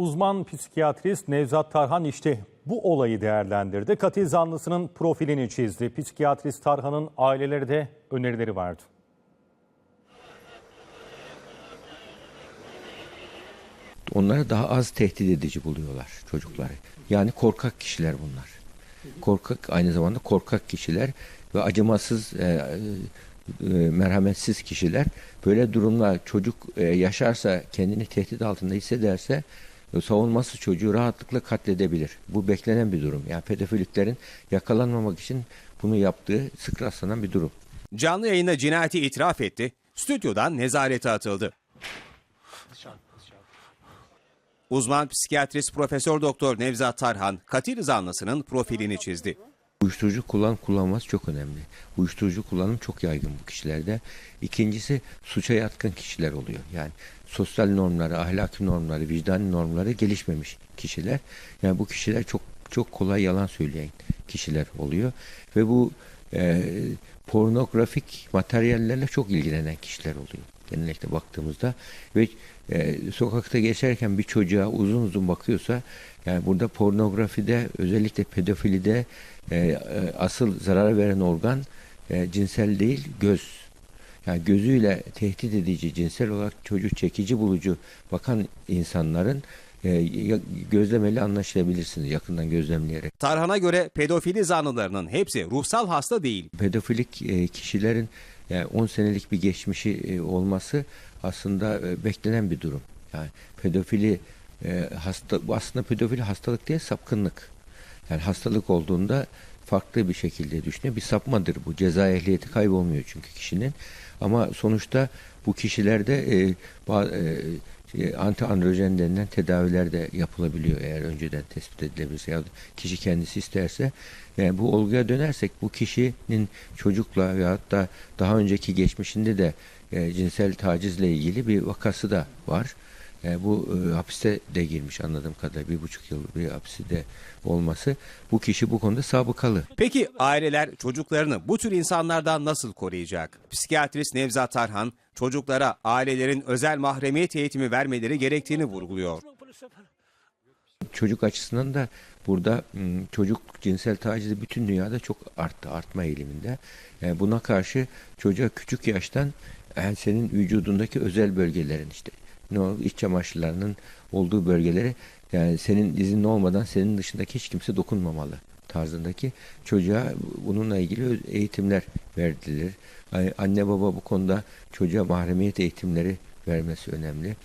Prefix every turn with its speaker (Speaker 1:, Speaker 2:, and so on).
Speaker 1: Uzman psikiyatrist Nevzat Tarhan işte bu olayı değerlendirdi. Katil zanlısının profilini çizdi. Psikiyatrist Tarhan'ın aileleri de önerileri vardı.
Speaker 2: Onları daha az tehdit edici buluyorlar çocukları. Yani korkak kişiler bunlar. Korkak aynı zamanda korkak kişiler ve acımasız, e, e, merhametsiz kişiler. Böyle durumlar çocuk e, yaşarsa, kendini tehdit altında hissederse e, savunması çocuğu rahatlıkla katledebilir. Bu beklenen bir durum. Yani pedofiliklerin yakalanmamak için bunu yaptığı sık rastlanan bir durum.
Speaker 3: Canlı yayında cinayeti itiraf etti, stüdyodan nezarete atıldı. Uzman psikiyatrist Profesör Doktor Nevzat Tarhan katil zanlısının profilini çizdi.
Speaker 2: Uyuşturucu kullan kullanması çok önemli. Uyuşturucu kullanım çok yaygın bu kişilerde. İkincisi suça yatkın kişiler oluyor. Yani sosyal normları, ahlaki normları, vicdani normları gelişmemiş kişiler. Yani bu kişiler çok çok kolay yalan söyleyen kişiler oluyor ve bu e, pornografik materyallerle çok ilgilenen kişiler oluyor. Genellikle baktığımızda ve e, sokakta geçerken bir çocuğa uzun uzun bakıyorsa yani burada pornografide özellikle pedofilide e, e, asıl zarar veren organ e, cinsel değil göz. Yani gözüyle tehdit edici, cinsel olarak çocuk çekici bulucu bakan insanların gözlemeli anlaşılabilirsiniz yakından gözlemleyerek.
Speaker 3: Tarhan'a göre pedofili zanlılarının hepsi ruhsal hasta değil.
Speaker 2: pedofilik e, kişilerin yani 10 senelik bir geçmişi e, olması aslında e, beklenen bir durum. Yani pedofili e, hasta aslında pedofili hastalık değil sapkınlık. Yani hastalık olduğunda farklı bir şekilde düşünüyor. Bir sapmadır bu. Ceza ehliyeti kaybolmuyor çünkü kişinin. Ama sonuçta bu kişilerde e, ba- e, şey, anti androjen denilen tedaviler de yapılabiliyor eğer önceden tespit edilebilirse ya kişi kendisi isterse. Yani bu olguya dönersek bu kişinin çocukla veyahut da daha önceki geçmişinde de e, cinsel tacizle ilgili bir vakası da var. E, bu e, hapiste de girmiş anladığım kadarıyla bir buçuk yıl bir hapiste olması. Bu kişi bu konuda sabıkalı.
Speaker 3: Peki aileler çocuklarını bu tür insanlardan nasıl koruyacak? Psikiyatrist Nevzat Tarhan çocuklara ailelerin özel mahremiyet eğitimi vermeleri gerektiğini vurguluyor.
Speaker 2: çocuk açısından da burada m, çocuk cinsel tacizi bütün dünyada çok arttı, artma eğiliminde. Yani buna karşı çocuğa küçük yaştan yani senin vücudundaki özel bölgelerin işte ne o iç çamaşırlarının olduğu bölgeleri yani senin izin olmadan senin dışındaki hiç kimse dokunmamalı tarzındaki çocuğa bununla ilgili eğitimler verilir. Yani Anne baba bu konuda çocuğa mahremiyet eğitimleri vermesi önemli.